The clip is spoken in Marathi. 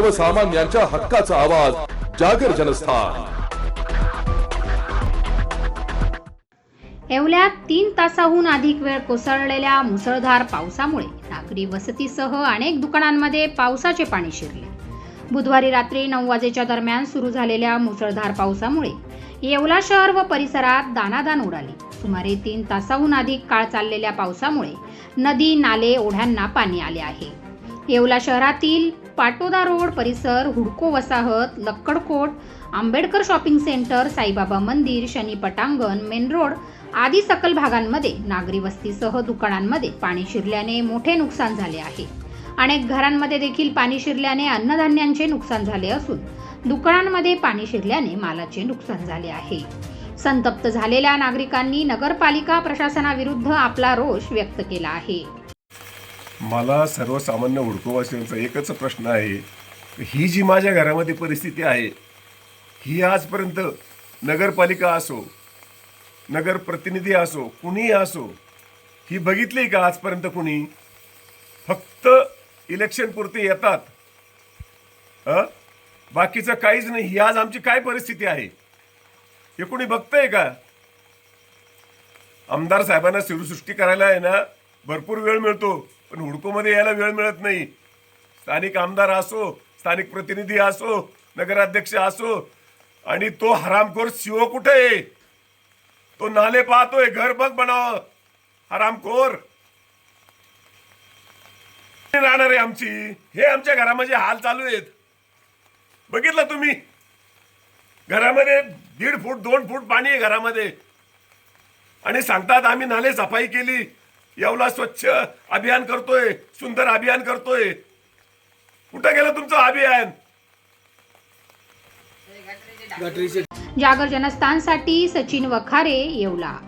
सर्वसामान्यांच्या हक्काचा आवाज जागर जनस्थान. येवल्यात तीन तासाहून अधिक वेळ कोसळलेल्या मुसळधार पावसामुळे नागरी वसतीसह अनेक दुकानांमध्ये पावसाचे पाणी शिरले. बुधवारी रात्री नऊ वाजेच्या दरम्यान सुरू झालेल्या मुसळधार पावसामुळे येवला शहर व परिसरात दानादान उडाली. सुमारे तीन तासाहून अधिक काळ चाललेल्या पावसामुळे नदी नाले ओढ्यांना पाणी आले आहे. येवला शहरातील पाटोदा रोड परिसर हुडको वसाहत लक्कडकोट आंबेडकर शॉपिंग सेंटर साईबाबा मंदिर शनी पटांगण मेन रोड आदी सकल भागांमध्ये नागरी वस्तीसह दुकानांमध्ये पाणी शिरल्याने मोठे नुकसान झाले आहे. अनेक घरांमध्ये देखील पाणी शिरल्याने अन्नधान्यांचे नुकसान झाले असून दुकानांमध्ये पाणी शिरल्याने मालाचे नुकसान झाले आहे. संतप्त झालेल्या नागरिकांनी नगरपालिका प्रशासनाविरुद्ध आपला रोष व्यक्त केला आहे. मला सर्वसामान्य हुडकोवासियांचा एकच प्रश्न आहे. ही जी माझ्या घरामध्ये परिस्थिती आहे ही आजपर्यंत नगरपालिका असो नगर प्रतिनिधी असो कुणीही असो ही बघितली का आजपर्यंत कुणी? फक्त इलेक्शन पुरते येतात. अ? बाकीचं काहीच नाही. ही आज आमची काय परिस्थिती आहे? हे कुणी बघतंय का? आमदार साहेबांना शिवसृष्टी करायला आहे ना भरपूर वेळ मिळतो. पण हुडकोमध्ये यायला वेळ मिळत नाही. स्थानिक आमदार असो स्थानिक प्रतिनिधी असो नगराध्यक्ष असो आणि तो हरामखोर शिव कुठे आहे? तो नाले पाहतोय घर बघ बनाव. हरामखोर. राहणार आहे आमची? हे आमच्या घरामध्ये हाल चालू आहेत. बघितलं तुम्ही? घरामध्ये दीड फूट दोन फूट पाणी आहे घरामध्ये. आणि सांगतात आम्ही नाले सफाई केली. येवला स्वच्छ अभियान करतोय सुंदर अभियान करतोय. कुठं गेलं तुमचं अभियान? जागर जनस्थानसाठी सचिन वखारे येवला.